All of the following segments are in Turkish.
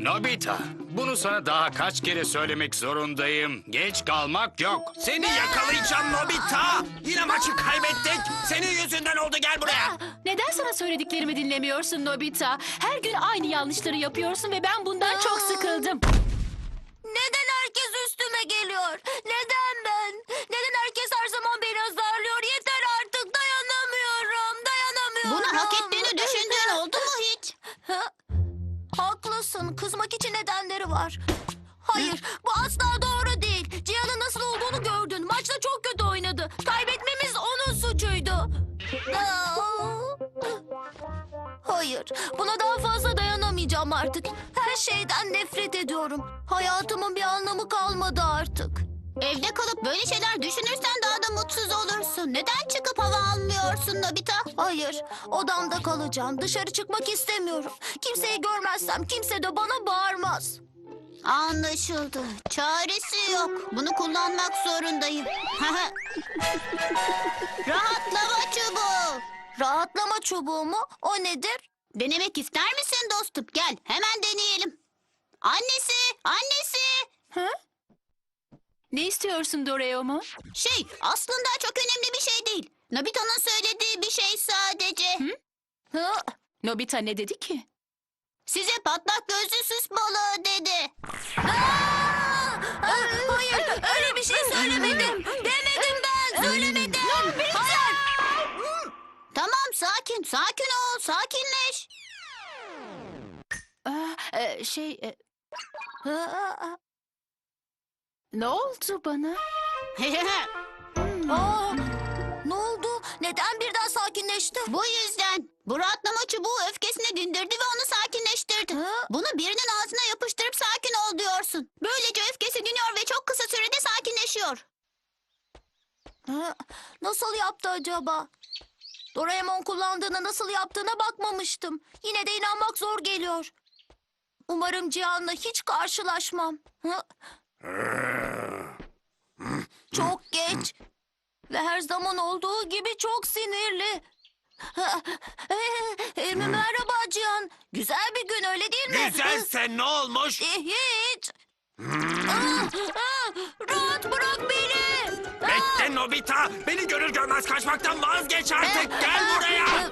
Nobita, bunu sana daha kaç kere söylemek zorundayım. Geç kalmak yok. Seni yakalayacağım Nobita. Yine maçı kaybettik. Senin yüzünden oldu gel buraya. Neden sana söylediklerimi dinlemiyorsun Nobita? Her gün aynı yanlışları yapıyorsun ve ben bundan çok sıkıldım. Neden herkes üstüme geliyor? Neden ben? Neden herkes her zaman beni azarlıyor? Yeter artık dayanamıyorum. Dayanamıyorum. Bunu hak var. Hayır, bu asla doğru değil. Cihan'ın nasıl olduğunu gördün. Maçta çok kötü oynadı. Kaybetmemiz onun suçuydu. Hayır, buna daha fazla dayanamayacağım artık. Her şeyden nefret ediyorum. Hayatımın bir anlamı kalmadı artık. Evde kalıp böyle şeyler düşünürsen daha da mutsuz olursun. Neden çıkıp hava almıyorsun Nobita? Hayır, odamda kalacağım. Dışarı çıkmak istemiyorum. Kimseyi görmezsem kimse de bana bağırmaz. Anlaşıldı. Çaresi yok. Bunu kullanmak zorundayım. Rahatlama çubuğu. Rahatlama çubuğu mu? O nedir? Denemek ister misin dostum? Gel hemen deneyelim. Annesi, annesi. Ne istiyorsun Doraemon? Şey aslında çok önemli bir şey değil. Nobita'nın söylediği bir şey sadece. Hı? Nobita ne dedi ki? Size patlak gözlü süs balığı dedi. Aa, hayır, öyle bir şey söylemedim. Demedim ben, söylemedim. Hayır. Tamam sakin, sakin ol, sakinleş. Aa, e, şey, e, Aa, ne oldu bana? aa, ne oldu? Neden birden sakinleşti? Bu yüzden bu rahatlama çubuğu öfkesini dindirdi ve onu sakinleştirdi. Nasıl yaptı acaba? Doraemon kullandığını nasıl yaptığına bakmamıştım. Yine de inanmak zor geliyor. Umarım Cihan'la hiç karşılaşmam. Çok geç. Ve her zaman olduğu gibi çok sinirli. Ee, Merhaba Cihan. Güzel bir gün öyle değil mi? Güzelse ne olmuş? Ee, Hiç. Aa, aa, Nobita. Beni görür görmez kaçmaktan vazgeç artık. Gel buraya.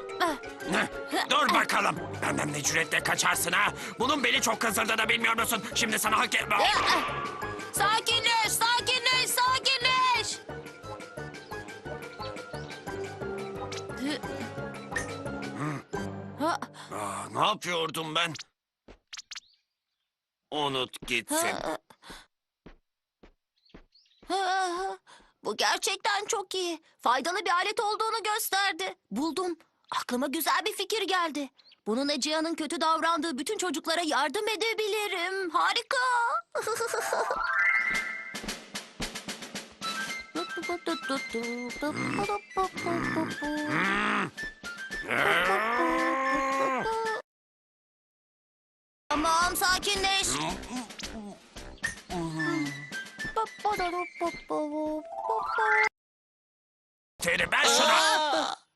Dur bakalım. Benden ne cüretle kaçarsın ha? Bunun beni çok kızdırdığını bilmiyor musun? Şimdi sana hak etme. Sakinleş, sakinleş, sakinleş. Aa, ne yapıyordum ben? Unut gitsin. Bu gerçekten çok iyi. Faydalı bir alet olduğunu gösterdi. Buldum. Aklıma güzel bir fikir geldi. Bununla Cihan'ın kötü davrandığı bütün çocuklara yardım edebilirim. Harika. Tamam sakinleş. Teri ben şuna.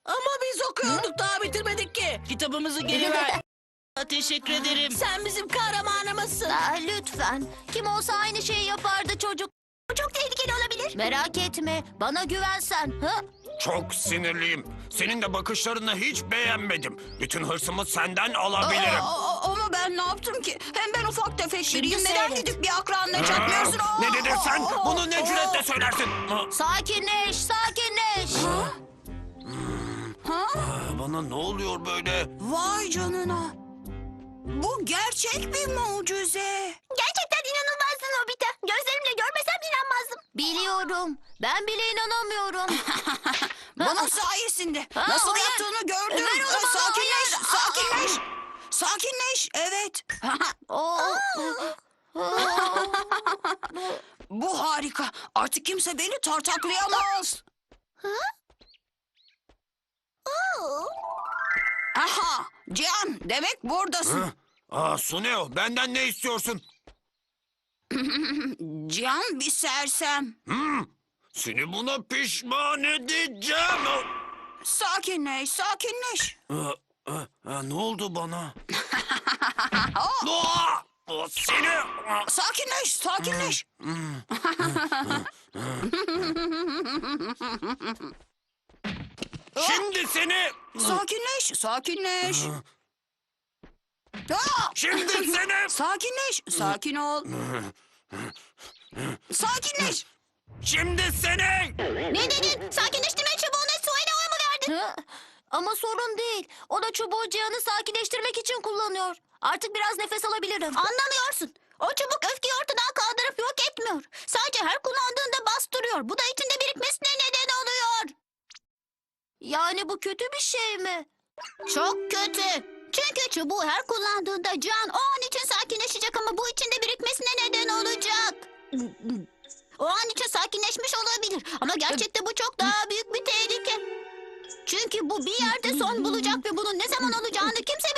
Ama biz okuyorduk daha bitirmedik ki. Kitabımızı geri ver. Teşekkür ederim. Sen bizim kahramanımızsın. Aa, lütfen. Kim olsa aynı şeyi yapardı çocuk. Bu çok tehlikeli olabilir. Merak etme. Bana güvensen. Ha? Çok sinirliyim. Senin de bakışlarını hiç beğenmedim. Bütün hırsımı senden alabilirim. Aa, ama ben ne yaptım ki? Hem ben ufak tefek Şimdi biriyim. Neden seyret. gidip bir akranla çakmıyorsun? Aa, Ne dedin sen? aa, Bunu ne aa. cüretle söylersin? Ha, Sakinleş, sakinleş. Aa, Bana ne oluyor böyle? Vay canına. Bu gerçek bir mucize. Gerçekten inanılmazdın Nobita. Gözlerimle görmesem inanmazdım. Biliyorum. Ben bile inanamıyorum. Bunun sayesinde. Ha, Nasıl hayır. yaptığını gördüm. Ver onu bana, sakinleş, hayır. sakinleş. Sakinleş, evet. Oo. Bu harika. Artık kimse beni tartaklayamaz. Aha, Cihan demek buradasın. Hı? Aa, Suneo benden ne istiyorsun? Cihan bir sersem. Hmm, seni buna pişman edeceğim. Sakinleş, sakinleş. Aa, aa, aa, ne oldu bana? Aa! O seni... Sakinleş, sakinleş. Şimdi seni... Sakinleş, sakinleş. Aa! Şimdi seni... Sakinleş, sakin ol. Sakinleş. Şimdi seni... Ne dedin? Sakinleştirme çubuğunu Sueno'ya mı verdin? Hı? Ama sorun değil. O da çubuğu Cihan'ı sakinleştirmek için kullanıyor. Artık biraz nefes alabilirim. Anlamıyorsun. O çubuk öfkeyi ortadan kaldırıp yok etmiyor. Sadece her kullandığında bastırıyor. Bu da içinde birikmesine neden oluyor. Yani bu kötü bir şey mi? Çok kötü. Çünkü çubuğu her kullandığında can o an için sakinleşecek ama bu içinde birikmesine neden olacak. O an için sakinleşmiş olabilir ama gerçekte bu çok daha büyük bir tehlike. Çünkü bu bir yerde son bulacak ve bunun ne zaman olacağını kimse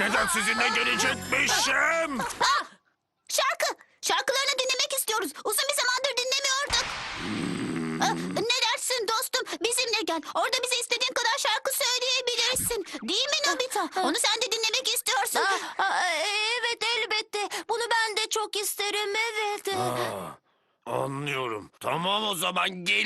Neden sizinle gelecekmişim? Ah, şarkı. Şarkılarını dinlemek istiyoruz. Uzun bir zamandır dinlemiyorduk. Ah, Ne dersin dostum? Bizimle gel. Orada bize istediğin kadar şarkı söyleyebilirsin. Değil mi Nobita? Onu sen de dinlemek istiyorsun. Aa, aa, evet elbette. Bunu ben de çok isterim evet. Anlıyorum. Tamam o zaman geliyorum.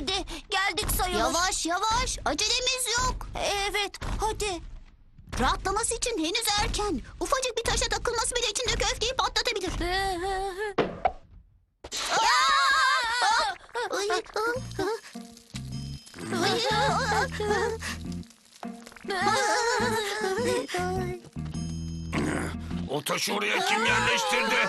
Hadi geldik sayılır. Yavaş yavaş. Acelemiz yok. Evet hadi. Rahatlaması için henüz erken. Ufacık bir taşa takılması bile içindeki öfkeyi patlatabilir. O taşı oraya kim yerleştirdi?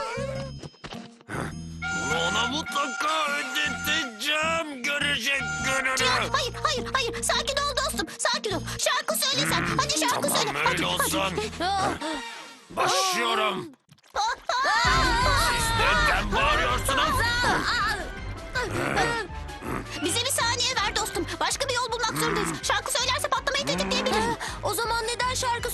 Bunu ona mutlaka ödeteceğim. Görecek gününü. Cihan, hayır hayır hayır. Sakin ol dostum. Sakin ol. Şarkı söyle sen. Hadi şarkı Tamam, söyle. öyle hadi, olsun. Hadi. Başlıyorum. Siz neden bağırıyorsunuz? Bize bir saniye ver dostum. Başka bir yol bulmak zorundayız. Şarkı söylerse patlamayı tetikleyebilir. O zaman neden şarkı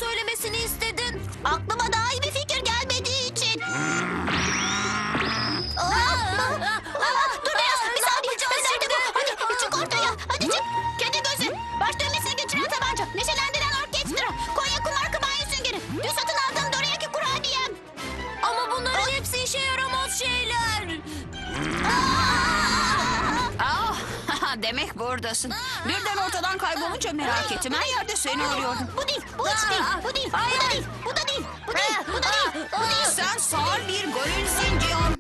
Ah, demek buradasın. Birden ortadan kaybolunca merak ettim. Her yerde seni arıyordum. Bu değil, bu hiç değil, bu değil, bu da değil, bu da değil, bu değil, bu da değil, bu değil. Sen sağır bir gorilsin Cihan.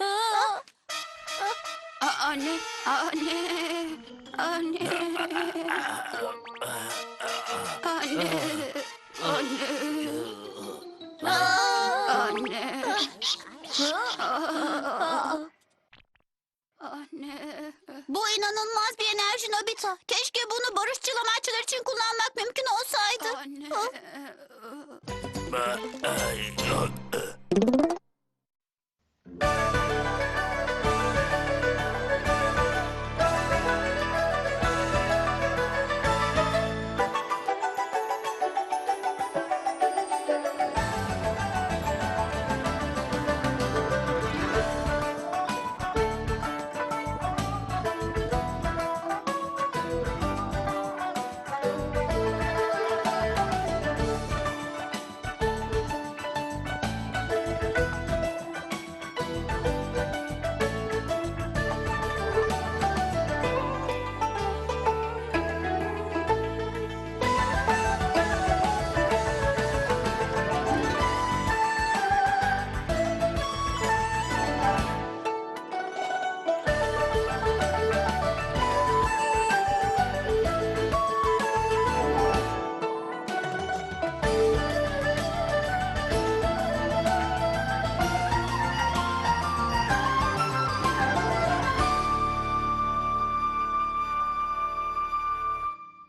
Anne, anne, anne, anne, anne, anne, anne. Bu inanılmaz bir enerji Nobita. Keşke bunu barışçıl amaçlar için kullanmak mümkün olsaydı. Anne. Ay,